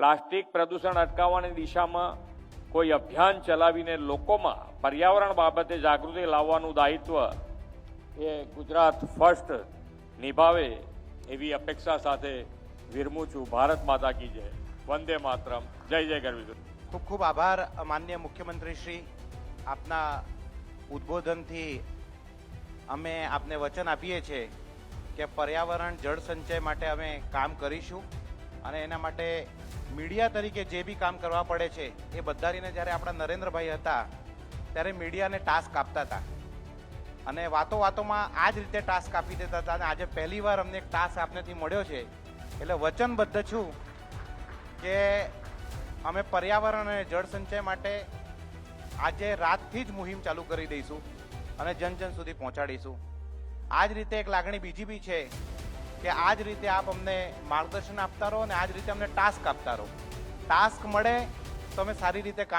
Plastic પ્રદૂષણ અટકાવવાની દિશામાં કોઈ અભિયાન ચલાવીને લોકોમાં પર્યાવરણ બાબતે જાગૃતિ લાવવાનું દાયિત્વ એ ગુજરાત ફર્સ્ટ નિભાવે એવી અપેક્ષા સાથે વિરમું છું. ભારત માતા કી જય. વંદે માતરમ. જય જય ગરવી ખૂબ ખૂબ આભાર, માન્ય મુખ્યમંત્રી શ્રી. આપના ઉદ્બોધનથી અમે આપને વચન આપીએ છીએ કે પર્યાવરણ જળ સંચય માટે અમે કામ કરીશું. અને એના માટે મીડિયા તરીકે જે બી કામ કરવા પડે છે, એ બધારીને જ્યારે આપણા નરેન્દ્રભાઈ હતા, ત્યારે મીડિયાને ટાસ્ક આપતા હતા. અને વાતો વાતોમાં આ જ રીતે ટાસ્ક આપી દેતા હતા અને આજે પહેલી વાર અમને એક ટાસ્ક આપનેથી મળ્યો છે. એટલે વચનબદ્ધ છું કે અમે પર્યાવરણ અને જળ સંચય માટે આજે રાતથી જ મુહિમ ચાલુ કરી દઈશું અને જન જન સુધી પહોંચાડીશું. આ જ રીતે એક લાગણી બીજી બી છે કે આ જ રીતે આપ અમને માર્ગદર્શન આપતા રહો અને આ જ રીતે અમને ટાસ્ક આપતા રહો. ટાસ્ક મળે, તો અમે સારી રીતે કામ